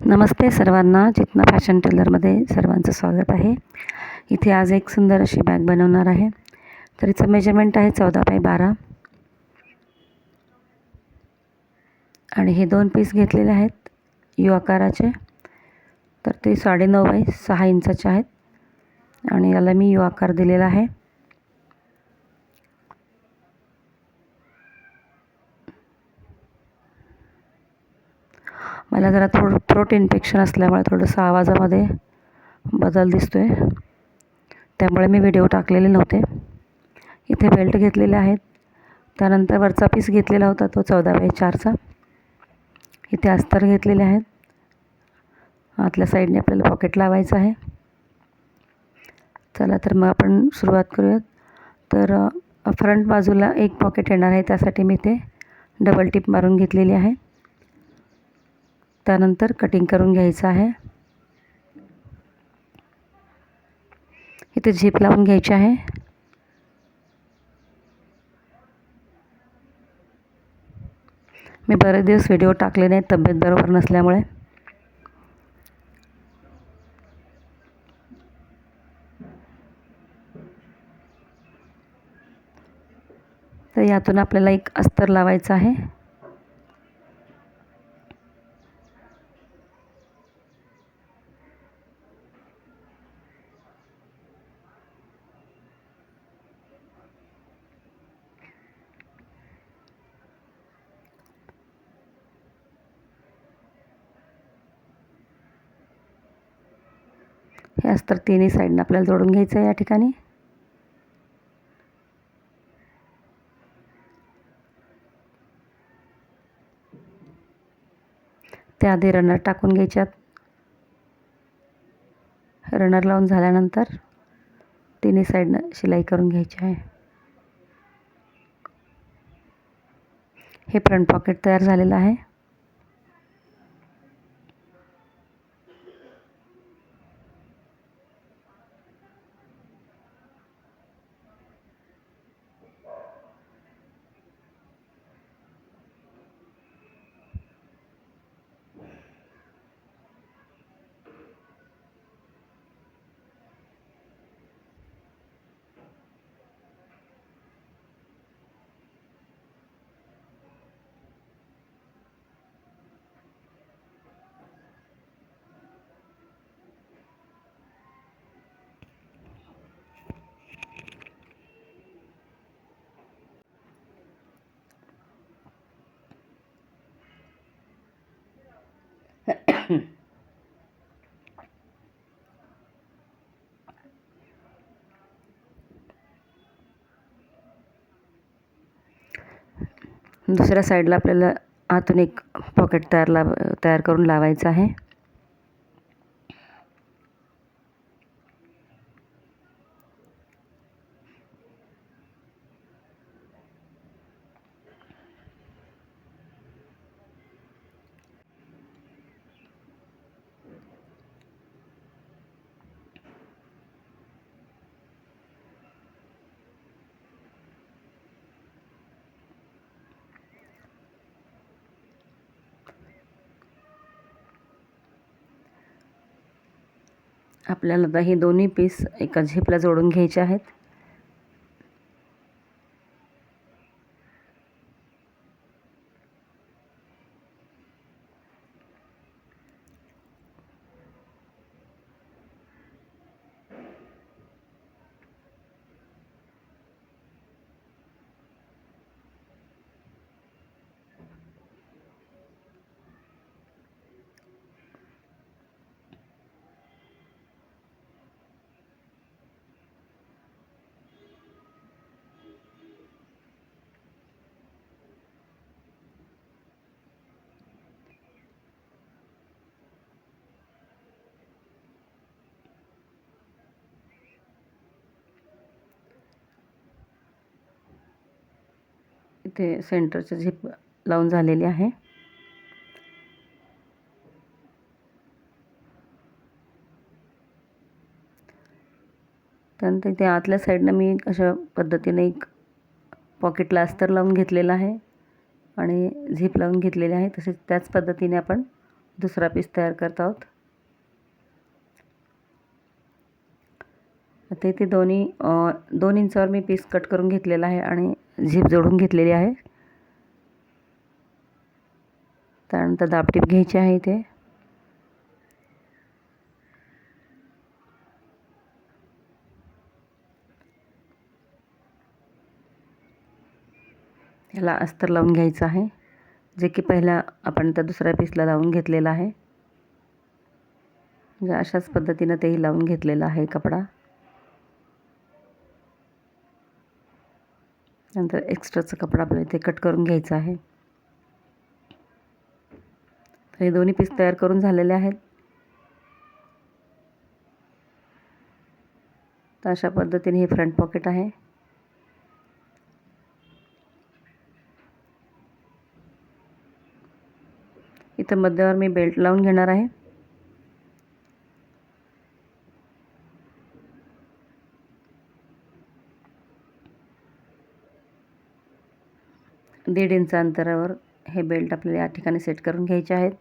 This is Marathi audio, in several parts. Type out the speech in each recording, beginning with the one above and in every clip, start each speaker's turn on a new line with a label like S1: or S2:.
S1: नमस्ते सर्वांना जितना फॅशन टेलरमध्ये सर्वांचं स्वागत आहे. इथे आज एक सुंदर अशी बॅग बनवणार आहे. तर हिचं मेजरमेंट आहे चौदा बाय बारा. आणि हे दोन पीस घेतलेले आहेत यू आकाराचे. तर ते साडेनऊ बाय सहा इंचाचे आहेत. आणि याला मी यू आकार दिलेला आहे. मला जरा थोडं थ्रोट इन्फेक्शन असल्यामुळे थोडंसं आवाजामध्ये बदल दिसतो आहे त्यामुळे मी व्हिडिओ टाकलेले नव्हते. इथे बेल्ट घेतलेले आहेत. त्यानंतर वरचा पीस घेतलेला होता तो चौदा बाय चारचा इथे अस्तर घेतलेले आहेत. आतल्या साईडने आपल्याला पॉकेट लावायचं आहे. चला तर मग आपण सुरुवात करूयात. तर फ्रंट बाजूला एक पॉकेट येणार आहे त्यासाठी मी ते डबल टिप मारून घेतलेली आहे. त्यानंतर कटिंग करून घ्यायचं आहे. इथे झीप लावून घ्यायची आहे. मी बरेच दिवस व्हिडिओ टाकले नाही तब्येत बरोबर नसल्यामुळे. तर यातून आपल्याला एक अस्तर लावायचं आहे. हे अस्तर तिन्ही साईडनं आपल्याला जोडून घ्यायचं आहे या ठिकाणी. त्याआधी रनर टाकून घ्यायच्यात. रनर लावून झाल्यानंतर तिन्ही साईडनं शिलाई करून घ्यायची आहे. हे फ्रंट पॉकेट तयार झालेलं आहे. दुसऱ्या साईडला आपल्याला आतून एक पॉकेट तयार लाव तयार करून लावायचं आहे. आपल्याला आता हे दोन्ही पीस एका झेपला जोडून घ्यायचे आहेत. इथे सेंटरचं झिप लावून झालेली आहे. त्यानंतर इथे आतल्या साईडनं मी अशा पद्धतीने एक पॉकेटला अस्तर लावून घेतलेलं आहे आणि झिप लावून घेतलेले आहे. तसेच त्याच पद्धतीने आपण दुसरा पीस तयार करत आहोत. आता इथे दोन्ही दोन इंचावर मी पीस कट करून घेतलेला आहे आणि झीप जोडून घेतलेली आहे. त्यानंतर दाबटीप घ्यायची आहे इथे. याला अस्तर लावून घ्यायचं आहे जे की पहिला आपण त्या दुसऱ्या पीसला लावून घेतलेला आहे. म्हणजे अशाच पद्धतीनं तेही लावून घेतलेलं आहे कपडा. नंतर एक्स्ट्राचा कपडा आपल्याला इथे कट करून घ्यायचा आहे. हे दोन्ही पीस तयार करून झालेले आहेत. तर अशा पद्धतीने हे फ्रंट पॉकेट आहे. इथं मध्यावर मी बेल्ट लावून घेणार आहे. दीड इंच अंतरावर हे बेल्ट आपल्याला या ठिकाणी सेट करून घ्यायचे आहेत.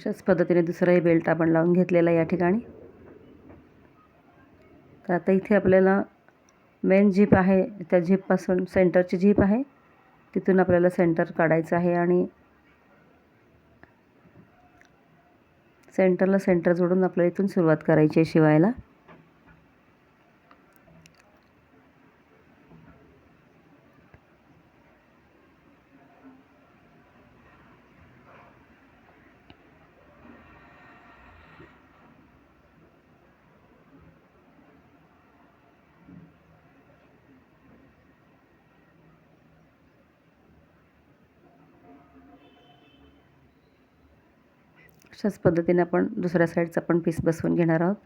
S1: अशाच पद्धतीने दुसराही बेल्ट आपण लावून घेतलेला या ठिकाणी. तर आता इथे आपल्याला मेन झीप आहे त्या झीपपासून सेंटरची झीप आहे. तिथून आपल्याला सेंटर काढायचं आहे आणि सेंटरला सेंटर जोडून आपल्याला इथून सुरुवात करायची आहे शिवायला. अशाच पद्धतीने आपण दुसऱ्या साईडचा पण पीस बसवून घेणार आहोत.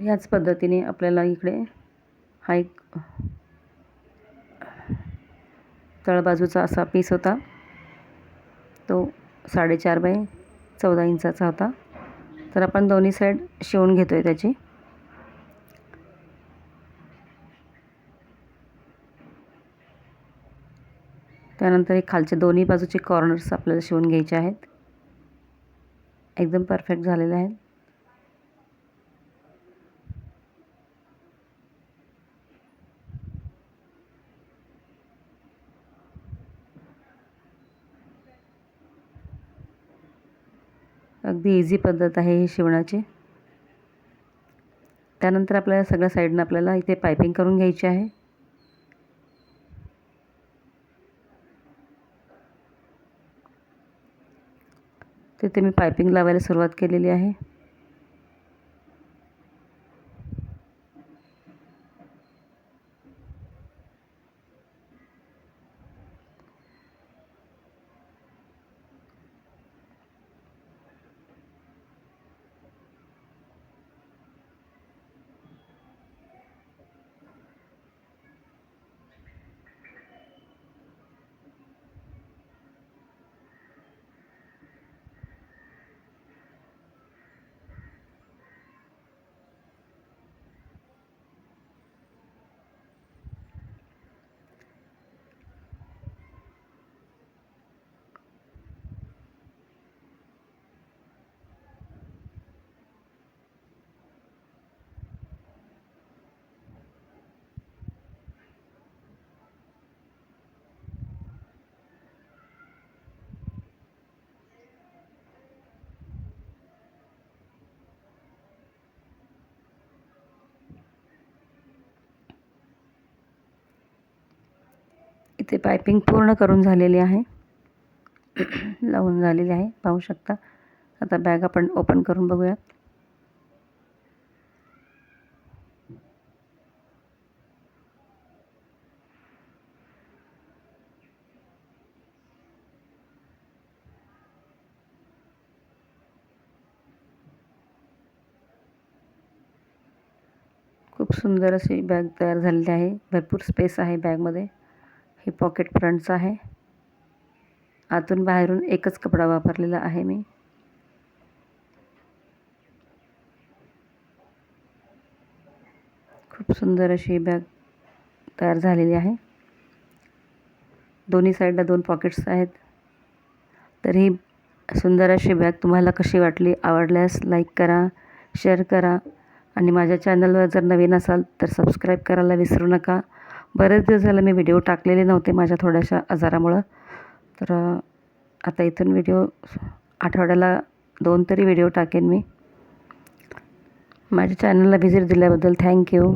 S1: ह्याच पद्धतीने आपल्याला इकडे हा एक तळबाजूचा असा पीस होता. तो साडेचार बाय चौदा इंचाचा होता. तर आपण दोन्ही साईड शिवून घेतो आहे त्याची. त्यानंतर हे खालचे दोन्ही बाजूचे कॉर्नर्स आपल्याला शिवून घ्यायचे आहेत. एकदम परफेक्ट झालेले आहेत. अगदी इझी पद्धत आहे ही शिवण्याची. त्यानंतर आपल्याला सगळ्या साईडनं आपल्याला इथे पायपिंग करून घ्यायची आहे. तिथे मी पायपिंग लावायला सुरुवात केलेली आहे. इथे पायपिंग पूर्ण करून झालेली आहे. लावून झालेली आहे. पाहू शकता. आता बॅग आपण ओपन करून बघूयात खूप सुंदर अशी बॅग तयार झालेली आहे. भरपूर स्पेस आहे बॅगमध्ये. हे पॉकेट फ्रंटचं आहे. आतून बाहेरून एकच कपडा वापरलेला आहे मी. खूप सुंदर अशी बॅग तयार झालेली आहे. दोन्ही साईडला दोन पॉकेट्स आहेत. तर ही सुंदर अशी बॅग तुम्हाला कशी वाटली आवडल्यास लाईक करा शेअर करा. आणि माझ्या चॅनलवर जर नवीन असाल तर सबस्क्राईब करायला विसरू नका. बरेच दिवस झालं मी व्हिडिओ टाकलेले नव्हते माझ्या थोड्याशा आजारामुळं. तर आता इथून व्हिडिओ आठवड्याला दोन तरी व्हिडिओ टाकेन मी. माझ्या चॅनलला व्हिजिट दिल्याबद्दल थँक्यू